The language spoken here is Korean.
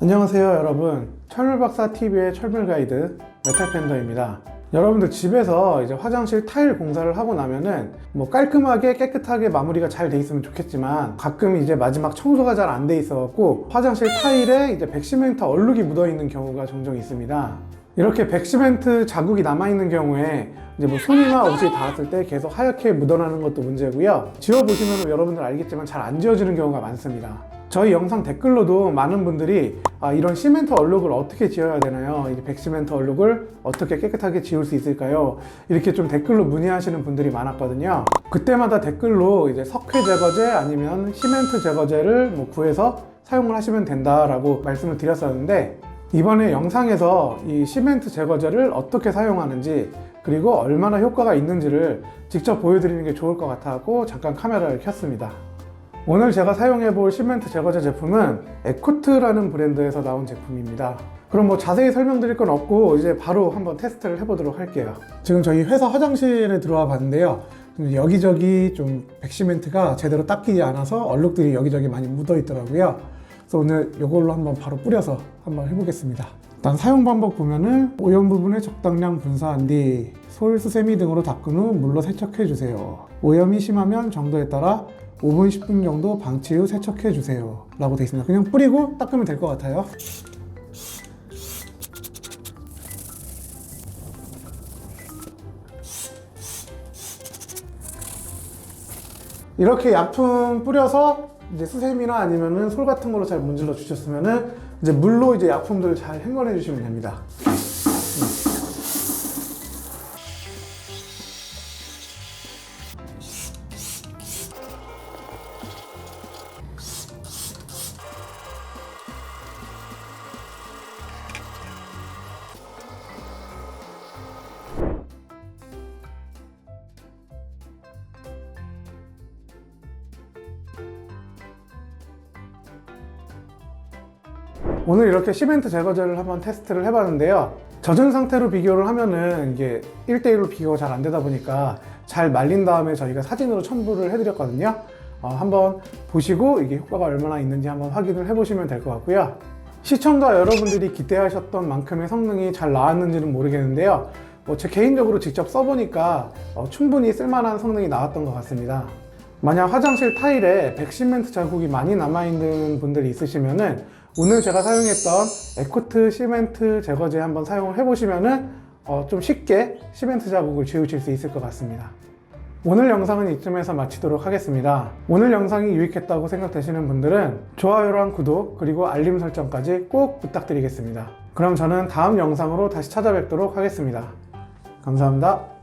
안녕하세요 여러분 철물박사 TV의 철물 가이드 메탈팬더입니다 여러분들 집에서 이제 화장실 타일 공사를 하고 나면은 뭐 깔끔하게 깨끗하게 마무리가 잘 돼 있으면 좋겠지만 가끔 이제 마지막 청소가 잘 안 돼 있어갖고 화장실 타일에 이제 백시멘트 얼룩이 묻어 있는 경우가 종종 있습니다 이렇게 백시멘트 자국이 남아있는 경우에 이제 뭐 손이나 옷이 닿았을 때 계속 하얗게 묻어나는 것도 문제고요. 지워보시면 여러분들 알겠지만 잘 안 지워지는 경우가 많습니다. 저희 영상 댓글로도 많은 분들이 아, 이런 시멘트 얼룩을 어떻게 지워야 되나요? 이 백시멘트 얼룩을 어떻게 깨끗하게 지울 수 있을까요? 이렇게 좀 댓글로 문의하시는 분들이 많았거든요. 그때마다 댓글로 이제 석회 제거제 아니면 시멘트 제거제를 뭐 구해서 사용을 하시면 된다라고 말씀을 드렸었는데 이번에 영상에서 이 시멘트 제거제를 어떻게 사용하는지 그리고 얼마나 효과가 있는지를 직접 보여드리는 게 좋을 것 같아서 잠깐 카메라를 켰습니다. 오늘 제가 사용해 볼 시멘트 제거제 제품은 에코트라는 브랜드에서 나온 제품입니다. 그럼 뭐 자세히 설명드릴 건 없고 이제 바로 한번 테스트를 해보도록 할게요. 지금 저희 회사 화장실에 들어와 봤는데요. 좀 여기저기 좀 백시멘트가 제대로 닦이지 않아서 얼룩들이 여기저기 많이 묻어 있더라고요. 그래서 오늘 이걸로 한번 바로 뿌려서 한번 해보겠습니다. 일단 사용 방법 보면은 오염 부분에 적당량 분사한 뒤 솔, 수세미 등으로 닦은 후 물로 세척해 주세요. 오염이 심하면 정도에 따라 5분, 10분 정도 방치 후 세척해 주세요. 라고 되어 있습니다. 그냥 뿌리고 닦으면 될 것 같아요. 이렇게 약품 뿌려서 이제 수세미나 아니면은 솔 같은 걸로 잘 문질러 주셨으면은 이제 물로 이제 약품들을 잘 헹궈내 주시면 됩니다. 오늘 이렇게 시멘트 제거제를 한번 테스트를 해봤는데요. 젖은 상태로 비교를 하면은 이게 1대1로 비교가 잘 안 되다 보니까 잘 말린 다음에 저희가 사진으로 첨부를 해드렸거든요. 어, 한번 보시고 이게 효과가 얼마나 있는지 한번 확인을 해보시면 될 것 같고요. 시청자 여러분들이 기대하셨던 만큼의 성능이 잘 나왔는지는 모르겠는데요. 뭐 제 개인적으로 직접 써보니까 어, 충분히 쓸만한 성능이 나왔던 것 같습니다. 만약 화장실 타일에 백시멘트 자국이 많이 남아있는 분들이 있으시면은 오늘 제가 사용했던 에코트 시멘트 제거제 한번 사용을 해보시면은 어, 좀 쉽게 시멘트 자국을 지우실 수 있을 것 같습니다. 오늘 영상은 이쯤에서 마치도록 하겠습니다. 오늘 영상이 유익했다고 생각되시는 분들은 좋아요랑 구독 그리고 알림 설정까지 꼭 부탁드리겠습니다. 그럼 저는 다음 영상으로 다시 찾아뵙도록 하겠습니다. 감사합니다.